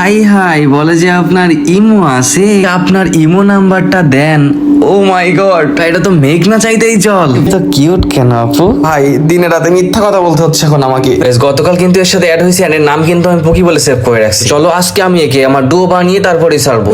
High high বলে যে আপনার ইমো আছে। আপনার ইমো নাম্বারটা দেন। ও মাই গড এটা তো মেঘ না চাইতেই জল তো কিউট কেন আপু? ভাই দিনে রাতে মিথ্যা কথা বলতে হচ্ছে এখন আমাকে। গতকাল কিন্তু এর সাথে অ্যাড হয়েছে এর নাম কিন্তু আমি পকি বলে সেভ করে রাখছি। চলো আজকে আমি একে আমার ডো বানিয়ে তারপরে ছাড়বো।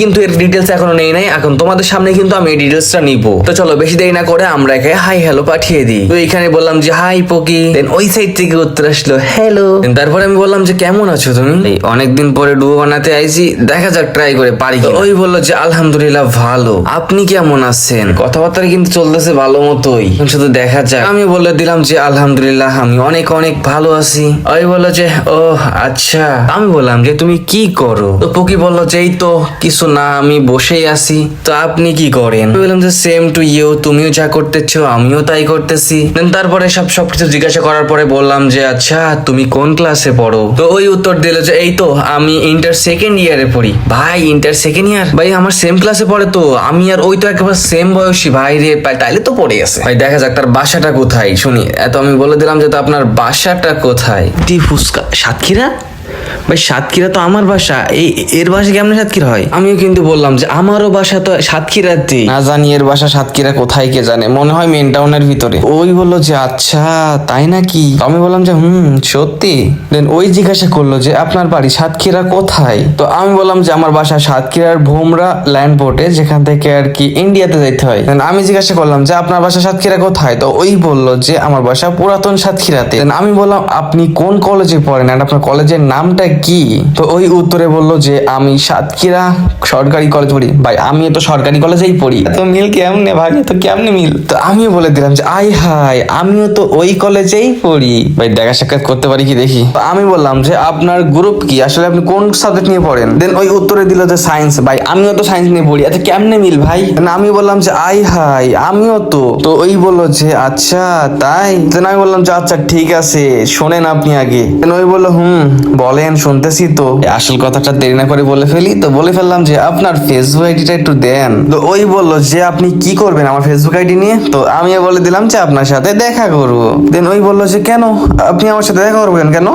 কিন্তু এর ডিটেলস এখনও নেই নাই। এখন তোমাদের সামনে কিন্তু আমি এই ডিটেলসটা নিব। তো চলো বেশি দেরি না করে আমরা একে হাই হ্যালো পাঠিয়ে দিই। তো এখানে বললাম যে হাই পকি দেন ওই সাইড থেকে উত্তর আসলো হ্যালো তারপরে আমি বললাম যে কেমন আছো তুমি? অনেকদিন পরে ডুয়ো বানাতে আইছি। দেখা যাক ট্রাই করে পারি ওই বলল যে আলহামদুলিল্লাহ ভালো। আপনি কেমন আছেন? কথাবার্তা কিন্তু চলতেছে ভালো মতোই। শুধু দেখা যাক। আমি বলে দিলাম যে আলহামদুলিল্লাহ আমি অনেক অনেক ভালো আছি। ওই বলল যে ও আচ্ছা। আমি বললাম যে তুমি কি করো? তো পকি বলল যে এই তো কিছু না, আমি বসেই আছি। তো আপনি কি করেন? বললাম যে সেম টু ইউ তুমিও যা করতেছো, আমিও তাই করতেছি। Then তারপরে সব, সবকিছু জিজ্ঞাসা করার পরে বললাম যে আচ্ছা তুমি কোন ক্লাসে পড়ো? তো ওই উত্তর দিল যে, এই তো, আমি ইন্টার সেকেন্ড ইয়ারে পড়ি। ভাই ইন্টার সেকেন্ড ইয়ার ভাই, আমার সেম ক্লাসে পড়ে তো, আমি আর ওই তো একেবারে সেম বয়সী ভাই রে তাইলে তো পড়ে আছে। ভাই, দেখা যাক তার বাসাটা কোথায়। শুনি, এত আমি বলে দিলাম যে, তো আপনার বাসাটা কোথায়? ফুসকা সাতক্ষীরা? ভাই সাতক্ষীরা তো আমার বাসা। এই এর বাসা কেমন সাতক্ষীরা হয়? আমিও কিন্তু বললাম যে আমারও বাসা তো সাতক্ষীরাতে না জানি এর বাসা সাতক্ষীরা কোথায় কে জানে মনে হয় মেন টাউনের ভিতরে। ওই বলল যে আচ্ছা তাই নাকি? আমি বললাম যে হুম সত্যি? দেন ওই জিজ্ঞাসা করল যে আপনার বাড়ি সাতক্ষীরা কোথায়? তো আমি বললাম যে আমার বাসা সাতক্ষীরার ভোমরা ল্যান্ড পোর্টে যেখান থেকে আর কি ইন্ডিয়াতে যাইতে হয়। Then আমি জিজ্ঞাসা করলাম যে আপনার বাসা সাতক্ষীরা কোথায়? তো ওই বলল যে আমার বাসা পুরাতন সাতক্ষীরাতে। Then আমি বললাম আপনি কোন কলেজে পড়েন? আর আপনার কলেজের নামটা কি? তো ওই উত্তরে বলল যে, আমি সাতক্ষীরা সরকারি কলেজ পড়ি। ভাই আমি তো সরকারি কলেজেই পড়ি। তো মিল কেমনে ভাই? তো কেমনে মিল? তো আমিও বলে দিলাম যে আই হাই আমিও তো ওই কলেজেই পড়ি। ভাই, দেখা সাক্ষাৎ করতে পারি কি দেখি? তো আমি বললাম যে, আপনার গ্রুপ কি? আসলে আপনি কোন সাবজেক্ট নিয়ে পড়েন? দেন ওই উত্তরে দিল যে সায়েন্স ভাই, আমিও তো সায়েন্স নিয়ে পড়ি। আচ্ছা কেমনে মিল ভাই? আমি বললাম যে আই হাই আমিও তো। তো ওই বলল যে আচ্ছা তাই? দেন আমি বললাম যে আচ্ছা ঠিক আছে, শোনেন আপনি আগে। দেন ওই বলল, হুম বলেন, শুনতেছি তো। আসল কথাটা দেরি না করে বলে ফেলি। তো বলে ফেললাম যে, আপনার ফেসবুক আইডিটা একটু দেন। তো ওই বলল যে, আপনি কি করবেন আমার ফেসবুক আইডি নিয়ে? তো আমিও বলে দিলাম যে, আপনার সাথে দেখা করব। দেন ওই বলল যে, কেন? আপনি আমার সাথে দেখা করবেন কেন?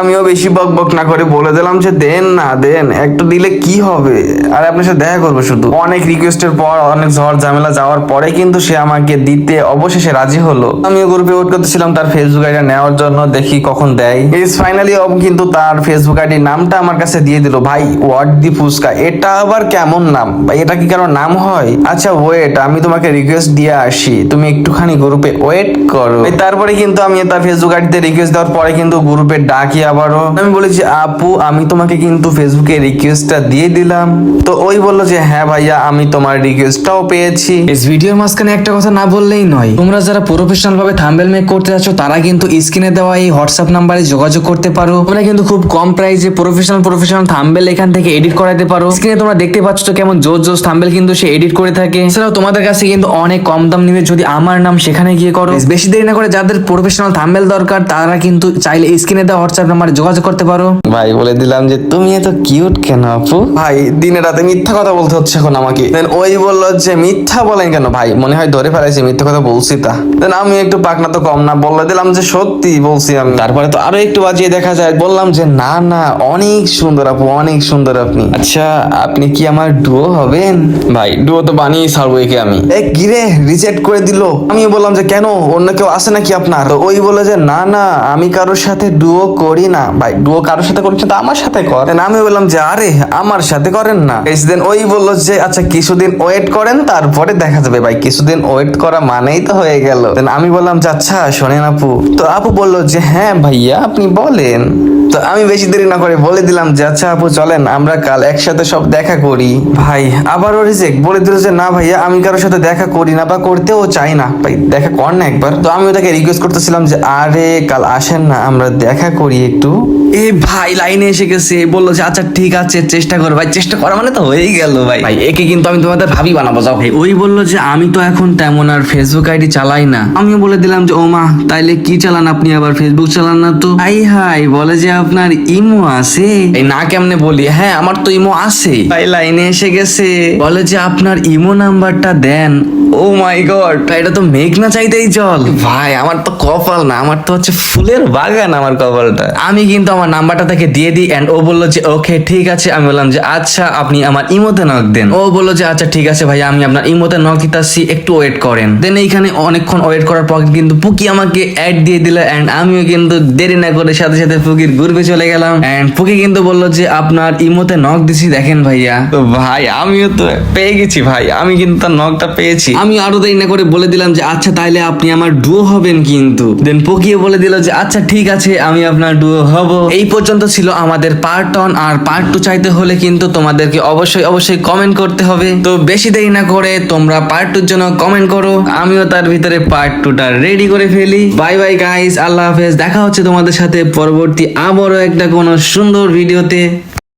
আমিও বেশি বক বক না করে বলে দিলাম যে, দেন না, দেন, একটু দিলে কি হবে? আর আপনার সাথে দেখা করব শুধু। অনেক রিকোয়েস্টের পর, অনেক ঝড় ঝামেলা যাওয়ার পরে কিন্তু সে আমাকে দিতে অবশেষে রাজি হলো। আমিও গ্রুপে ওয়েট করতেছিলাম তার ফেসবুক আইডি নেওয়ার জন্য, দেখি কখন দেয়। ইস ফাইনালি কিন্তু তার ফেসবুক আইডির নামটা আমার কাছে দিয়ে দিল। ভাই হোয়াট দি ফুসকা এটা আবার কেমন নাম? ভাই, এটা কি কারও নাম হয়? আচ্ছা ওয়েট আমি তোমাকে রিকোয়েস্ট দিয়ে আসি। তুমি একটুখানি গ্রুপে ওয়েট করো। এই তারপরে কিন্তু আমি তার ফেসবুক আইডিতে রিকোয়েস্ট দেওয়ার পরে কিন্তু গ্রুপে ডাকি আবারও। আমি বলেছি আপু, আমি তোমাকে কিন্তু ফেসবুকে রিকোয়েস্টটা দিয়ে দিলাম। তো ওই বলল যে হ্যাঁ ভাইয়া, আমি তোমার রিকোয়েস্টটাও পেয়েছি। ইস ভিডিওর মাঝখানে একটা কথা না বললেই নয়। তোমরা যারা প্রফেশনাল ভাবে থাম্বেল মেক করতে যাচ্ছ, তারা কিন্তু স্ক্রিনে দেওয়া এই হোয়াটসঅ্যাপ নাম্বারে যোগাযোগ করতে পারো। তোমরা কিন্তু খুব কম প্রাইসে প্রফেশনাল প্রফেশনাল থাম্বেল এখান থেকে এডিট করাতে পারো। স্ক্রিনে তোমরা দেখতে পাচ্ছ তো কেমন জোর জোর থাম্বেল কিন্তু সে এডিট করে থাকে। এছাড়াও তোমাদের কাছে কিন্তু অনেক কম দাম নিবে যদি আমার নাম সেখানে গিয়ে করো। বেশি দেরি না করে যাদের প্রফেশনাল থাম্বেল দরকার তারা কিন্তু চাইলে স্ক্রিনে দেওয়া হোয়াটসঅ্যাপ নাম্বারে যোগাযোগ করতে পারো। ভাই বলে দিলাম যে তুমি এত কিউট কেন আপু? ভাই দিনে রাতে মিথ্যা কথা বলতে হচ্ছে এখন আমাকে। দেন ওই বলল যে মিথ্যা বলেন কেন? ভাই মনে হয় ধরে ফেলাইছে মিথ্যা কথা বলছি তা। দেন আমি একটু পাকনা তো কম না বলে দিলাম যে সত্যি বলছি আমি। তারপরে তো আরও একটু বাজিয়ে দেখা যায়। বললাম যে না না অনেক সুন্দর আপু অনেক সুন্দর আপনি। আচ্ছা আপনি কি আমার ডুও হবেন? ভাই ডুও তো বানিয়ে ছাড়বো একে আমি। এ গিরে রিজেক্ট করে দিল। আমি বললাম যে কেন? অন্য কেউ আছে নাকি আপনার? তো ওই বলে যে না না আমি কারোর সাথে ডুও করি না। ভাই ডুও কারোর সাথে করছে তো আমার সাথে কর। আমি বললাম যে আরে আমার সাথে করেন না। দেন ওই বলল যে আচ্ছা কিছুদিন ওয়েট করেন তারপরে দেখা যাবে। ভাই কিছুদিন ওয়েট করা মানেই তো হয়ে গেল। আমি বললাম যে আচ্ছা শোনেন আপু। তো আপু বলল যে হ্যাঁ ভাইয়া আপনি বলেন। তো আমি বেশি দেরি না করে বলে দিলাম যে আচ্ছা আপু, চলেন, আমরা কাল একসাথে সব দেখা করি। ভাই, আবারও রিজেক্ট। বলে দিল যে, না ভাইয়া, আমি কারোর সাথে দেখা করি না বা করতেও চাই না। ভাই, দেখা কর না একবার। তো আমি ওটাকে রিকোয়েস্ট করতেছিলাম যে, আরে, কাল আসেন না, আমরা দেখা করি একটু। এ ভাই লাইনে এসে গেছে বলল যে আচ্ছা ঠিক আছে চেষ্টা করো ভাই। চেষ্টা করা মানে তো হয়েই গেল ভাই। ভাই একে কিন্তু আমি তোমাদের ভাবি বানাবো যাও। ভাই ওই বলল যে আমি তো এখন তেমন আর ফেসবুক আইডি চালাই না। আমিও বলে দিলাম যে ও মা তাইলে কি চালান আপনি আবার? ফেসবুক চালান না তো? হাই হাই বলে যে আপনার ইমো আছে? এই না কেমনে বলি? হ্যাঁ আমার তো ইমো আছে। ভাই লাইনে এসে গেছে। বলে যে আপনার ইমো নাম্বারটা দেন। ও মাই গড এটা তো মেঘ না চাইতেই জল ভাই আমার তো কপাল না আমার তো হচ্ছে ফুলের বাগান আমার কপালটা। আমি কিন্তু আমার নাম্বারটা তাকে দিয়ে দিই অ্যান্ড ও বলল যে ওকে ঠিক আছে। আমি বললাম যে আচ্ছা আপনি আমার ইমোতে নক দেন। ও বলল যে আচ্ছা ঠিক আছে ভাই আমি আপনার ইমোতে নক দিতেছি একটু ওয়েট করেন। দেন এইখানে অনেকক্ষণ ওয়েট করার পর কিন্তু পুকি আমাকে অ্যাড দিয়ে দিল অ্যান্ড আমিও কিন্তু দেরি না করে সাথে সাথে পুকির গ্রুপে চলে গেলাম। অ্যান্ড পুকি কিন্তু বলল যে আপনার ইমোতে নক দিছি দেখেন ভাইয়া। তো ভাই আমিও তো পেয়ে গেছি ভাই আমি কিন্তু তার নকটা পেয়েছি। আমি আরও দেরি না করে বলে দিলাম যে আচ্ছা তাইলে আপনি আমার ডুও হবেন কিন্তু। দেন পকিয়ে বলে দিল যে আচ্ছা ঠিক আছে আমি আপনার ডুও হব। এই পর্যন্ত ছিল আমাদের পার্ট ওয়ান আর পার্ট টু চাইতে হলে কিন্তু তোমাদেরকে অবশ্যই অবশ্যই কমেন্ট করতে হবে। তো বেশি দেরি না করে তোমরা পার্ট টুর জন্য কমেন্ট করো। আমিও তার ভিতরে পার্ট টুটা রেডি করে ফেলি। বাই বাই গাইস আল্লাহ হাফেজ। দেখা হচ্ছে তোমাদের সাথে পরবর্তী আবারও একটা কোনো সুন্দর ভিডিওতে